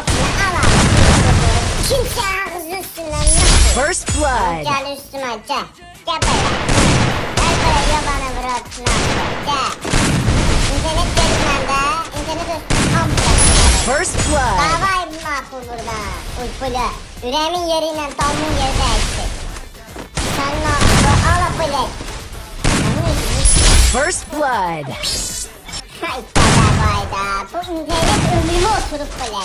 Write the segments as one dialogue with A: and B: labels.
A: Bokunu al abi. Kimse ağzı üstünden nasıl?
B: First blood.
A: Gel üstüme gel. Gel böyle. Gel böyle yabana bıraksın abi. Gel. İnternet gelmende. İnternet üstüne ampul.
B: First blood.
A: Davay mahvur burada. Uykulu. Yüreğimin yeriyle dalımın yeri değişti. Sen ne yaptın? Al apılı.
B: First blood.
A: Hay kadar vayda. Bu internet ömrümü oturup böyle.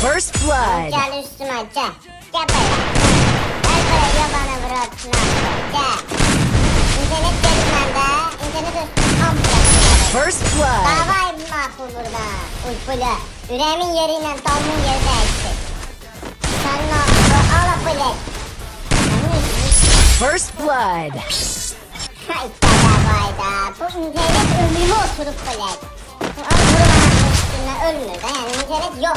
B: First blood.
A: Gel üstüme gel. Gel böyle. Gel böyle yabana bıraksın abi. Gel. İnternet gelmende. İnternet üstüne.
B: First blood.
A: Davay mahvur burada. Uykulu. Yüreğimin yeriyle dalımın yeri değişti. Sen ne yaptın? Al apılı.
B: First blood.
A: Hay kadar vayda. Bu internet ömrümü oturup böyle. Bu an buranın üstüne ölmüyor da yani internet yok.